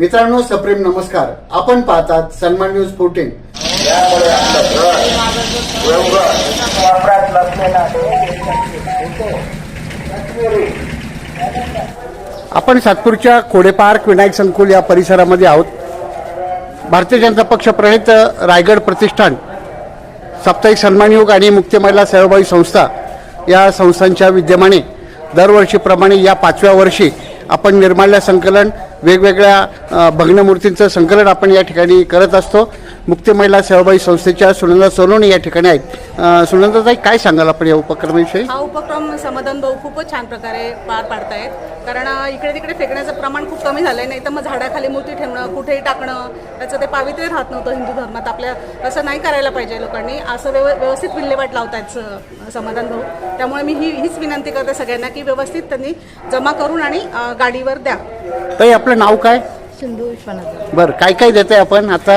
मित्रांनो सप्रेम नमस्कार. आपण पाहतात सन्मान न्यूज फोर्टीन आपण सातपूरच्या खोडे पार्क विनायक संकुल या परिसरामध्ये आहोत. भारतीय जनता पक्ष प्रणित रायगड प्रतिष्ठान साप्ताहिक सन्मान योग आणि मुक्ती महिला सेवाभावी संस्था या संस्थांच्या विद्यमाने दरवर्षीप्रमाणे या पाचव्या वर्षी आपण निर्माल्य संकलन वेगवेगळ्या भग्नमूर्तींचं संकलन आपण या ठिकाणी करत असतो. मुक्ती महिला सेवाभावी संस्थेच्या सुनंदा सोनवणे या ठिकाणी आहेत. सुनंदाताई काय सांगाल आपण या उपक्रमाविषयी? हा उपक्रम समाधान भाऊ खूपच छान प्रकारे पार पाडतायत. कारण इकडे तिकडे फेकण्याचं प्रमाण खूप कमी झालंय नाही तर मग झाडाखाली मूर्ती ठेवणं कुठेही टाकणं त्याचं ते पावित्र्य राहत नव्हतं हिंदू धर्मात. आपल्या असं नाही करायला पाहिजे लोकांनी. असं व्यव व्यवस्थित विल्हेवाट लावतायत समाधान भाऊ त्यामुळे मी ही हीच विनंती करते सगळ्यांना की व्यवस्थित त्यांनी जमा करून आणि गाडीवर द्या. ताई आपलं नाव काय? सिंधू विश्वनाथ. बरं काय काय देते आपण आता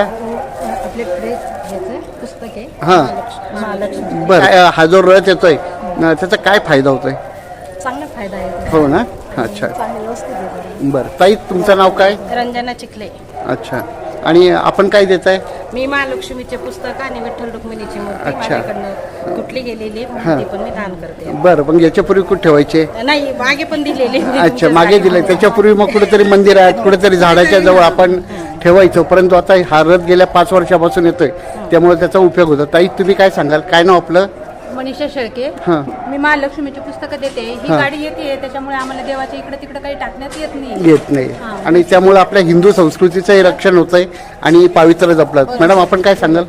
आपल्याकडे ह्याचं पुस्तक आहे हां. महालक्ष्मी. बरं. काय, हा जो रथ येतोय त्याचा काय फायदा होतोय? चांगला फायदा आहे. हो ना? अच्छा. चांगलं व्यवस्थित आहे. बरं. ताई तुमचं नाव काय? रंजना चिखले. अच्छा. आणि आपण काय देत आहे मी महालक्ष्मीचे पुस्तक आणि विठ्ठल रुक्मिणीची मूर्ती अच्छा. माझ्याकडनं कुठली गेलेली पण मी दान करते. बरं मग याच्यापूर्वी कुठे ठेवायचे? नाही मागे पण दिलेली. आहे. अच्छा मागे दिले. त्याच्यापूर्वी मग कुठेतरी मंदिर आहेत कुठेतरी झाडाच्या जवळ आपण ठेवायचो परंतु आता हा रथ गेल्या पाच वर्षापासून येतोय. त्यामुळे त्याचा उपयोग होतो. ताई तुम्ही काय सांगाल? काय नाव आपलं? मनीषा शेळके. हां. मी महालक्ष्मीची पुस्तकं देते. ही हा. गाडी येते त्याच्यामुळे आम्हाला देवाच्या इकडे तिकडे काही टाकण्यात येत नाही. येत नाही. आणि त्यामुळे आपल्या हिंदू संस्कृतीचंही रक्षण होतंय आणि पावित्र्य जपलं. मॅडम आपण काय सांगाल?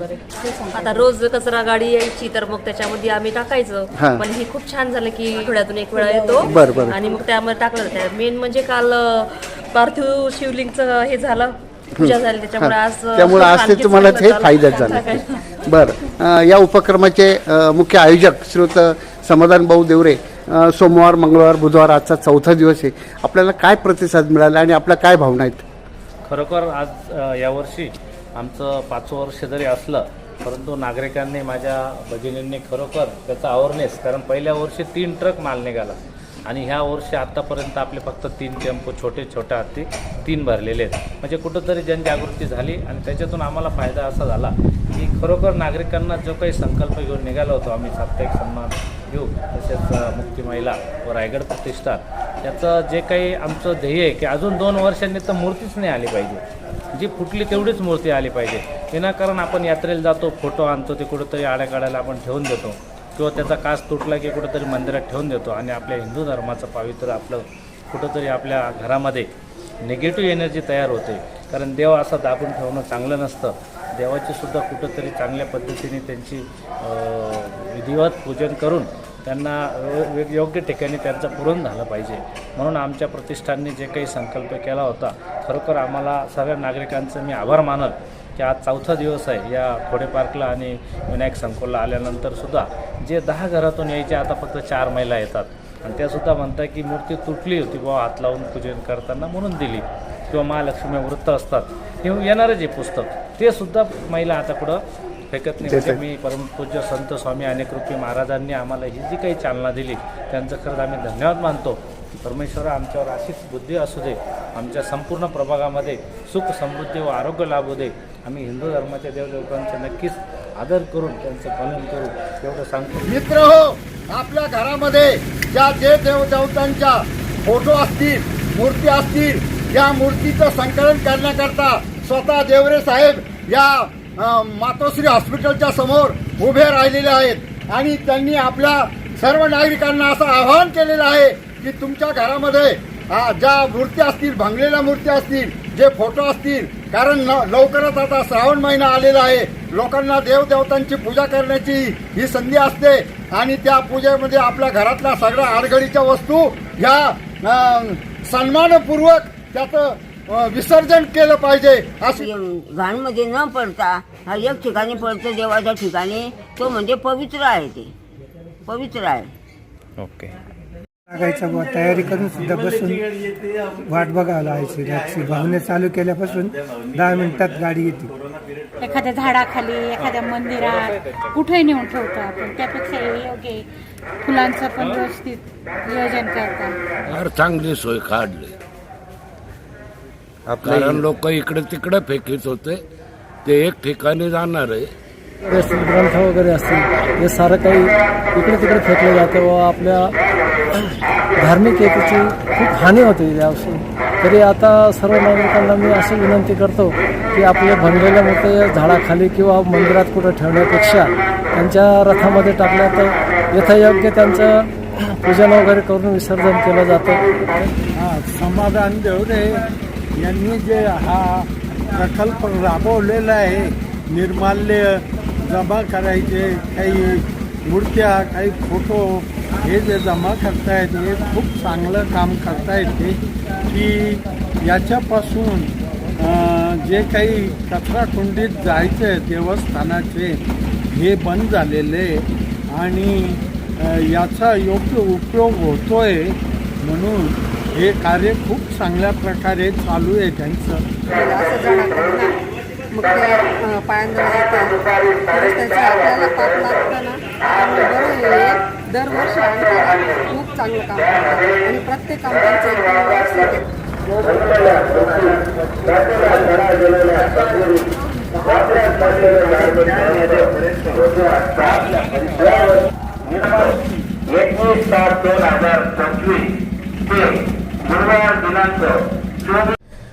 आता रोज कचरा गाडी यायची तर मग त्याच्यामध्ये आम्ही टाकायचं. हा. पण ही खूप छान झालं की आठवड्यातून एक वेळा येतो. बरं, बरं. आणि मग त्यामध्ये टाकलं जातं मेन म्हणजे काल अं, पार्थिव शिवलिंगचं हे झालं. पूजा झाली त्याच्यामुळे आज अं, त्यामुळे आज ते तुम्हाला हे झालं. फायद्यात झालं. बरं. या उपक्रमाचे मुख्य आयोजक श्रीयुत समाधान भाऊ देवरे सोमवार मंगळवार बुधवार आजचा चौथा दिवस आहे. आपल्याला काय प्रतिसाद मिळाला आणि आपल्या काय भावना आहेत? खरोखर आज यावर्षी आमचं पाचवं वर्ष जरी असलं परंतु नागरिकांनी माझ्या भगिनींनी खरोखर त्याचा अवेअरनेस कारण पहिल्या वर्षी तीन ट्रक माल निघाला. आणि ह्या वर्षी आत्तापर्यंत आपले फक्त तीन टेम्पो छोटे छोटे हत्ती तीन भरलेले आहेत. म्हणजे कुठंतरी जनजागृती झाली आणि त्याच्यातून आम्हाला फायदा असा झाला की खरोखर नागरिकांना जो काही संकल्प घेऊन निघालो होतो आम्ही साप्ताहिक सन्मान घेऊ तसेच मुक्ती महिला व रायगड प्रतिष्ठान याचं जे काही आमचं ध्येय आहे की अजून दोन वर्षांनी तर मूर्तीच नाही आली पाहिजे. जी फुटली तेवढीच मूर्ती आली पाहिजे. विनाकारण आपण यात्रेला जातो फोटो आणतो ते कुठंतरी आड्याकाड्याला आपण ठेवून देतो. किंवा त्याचा कास तुटला की कुठंतरी मंदिरात ठेवून देतो आणि आपल्या हिंदू धर्माचं पावित्र्य आपलं कुठंतरी आपल्या घरामध्ये निगेटिव्ह एनर्जी तयार होते. कारण देव असं दाबून ठेवणं चांगलं नसतं. देवाची सुद्धा कुठंतरी चांगल्या पद्धतीने त्यांची विधिवत पूजन करून त्यांना योग्य ठिकाणी त्यांचं पूर्ण झालं पाहिजे. म्हणून आमच्या प्रतिष्ठानने जे काही संकल्प केला होता खरोखर आम्हाला सगळ्या नागरिकांचं मी आभार मानल. की आज चौथा दिवस आहे. या खोडे पार्कला आणि विनायक संकुलला आल्यानंतर सुद्धा जे दहा घरातून यायचे आता फक्त चार महिला येतात. आणि त्यासुद्धा म्हणतात की मूर्ती तुटली होती बुवा हात लावून पूजन करताना म्हणून दिली. किंवा महालक्ष्मी वृत्त असतात. हे येणारच आहे पुस्तक ते सुद्धा महिला आता पुढं फेकत नाही. म्हणजे मी परमपूज्य संत स्वामी अनेकरूपी महाराजांनी आम्हाला ही जी काही चालना दिली त्यांचं खरंच आम्ही धन्यवाद मानतो. परमेश्वर आमच्यावर अशीच बुद्धी असू दे आमच्या संपूर्ण प्रभागामध्ये सुख समृद्धी व आरोग्य लाभू दे. आम्ही हिंदू धर्माच्या देवदेवतांचे नक्कीच आदर करून त्यांचं पालन करू एवढं सांगतो. मित्र हो आपल्या घरामध्ये ज्या जे देवदेवतांच्या फोटो असतील मूर्ती असतील या मूर्तीचं संकलन करण्याकरता स्वतः देवरे साहेब या मातोश्री हॉस्पिटलच्या समोर उभे राहिलेले आहेत. आणि त्यांनी आपल्या सर्व नागरिकांना असं आवाहन केलेलं आहे की तुमच्या घरामध्ये आ, ज्या मूर्ती असतील भांगलेल्या मूर्ती असतील जे फोटो असतील कारण न- लवकरच आता श्रावण महिना आलेला आहे लोकांना देवदेवतांची पूजा करण्याची ही संधी असते आणि त्या पूजेमध्ये आपल्या घरातल्या सगळ्या आडगडीच्या वस्तू ह्या सन्मानपूर्वक त्याचं विसर्जन केलं पाहिजे अशी घाणमध्ये न पडता हा एक ठिकाणी पडतो देवाच्या ठिकाणी तो म्हणजे पवित्र आहे ते. पवित्र आहे. ओके. लागायचा बुवा तयारी करून सुद्धा बसून वाट बघावं लागायची रातची भावने चालू केल्यापासून दहा मिनिटात गाडी येते. एखाद्या झाडाखाली एखाद्या मंदिरात कुठेही नेऊन ठेवतो आपण. त्यापेक्षा हे योग्य आहे. फुलांचं पण व्यवस्थित नियोजन करतात फार चांगली सोय काढली. कारण लोक इकडे तिकडे फेकीत होते. ते एक ठिकाणी जाणार आहे. ग्रंथ वगैरे असतील हे सारं काही इकडे तिकडे फेकलं जातं व आपल्या धार्मिक एकीची खूप हानी होते यापासून तरी आता सर्व नागरिकांना मी अशी विनंती करतो की आपले भरलेल्या मोठे झाडाखाली किंवा मंदिरात कुठं ठेवण्यापेक्षा त्यांच्या रथामध्ये टाकल्या तर यथायोग्य त्यांचं पूजन वगैरे करून विसर्जन केलं जातं. हां समाधान देवरे यांनी जे हा प्रकल्प राबवलेला आहे निर्माल्य जमा करायचे काही मूर्त्या काही फोटो हे जे जमा करतायत हे खूप चांगलं काम करतायत ते की याच्यापासून जे काही कचराकुंडीत जायचं आहे देवस्थानाचे हे बंद झालेले आणि याचा योग्य उपयोग होतोय म्हणून हे कार्य खूप चांगल्या प्रकारे चालू आहे त्यांचं. मग त्या पायांजवळ येतात त्याचं आपल्याला पाप लागतं ना. त्यामुळे बरं हे दरवर्षी आणतात खूप चांगलं काम करतात आणि प्रत्येक आहे. एकवीस सात दोन हजार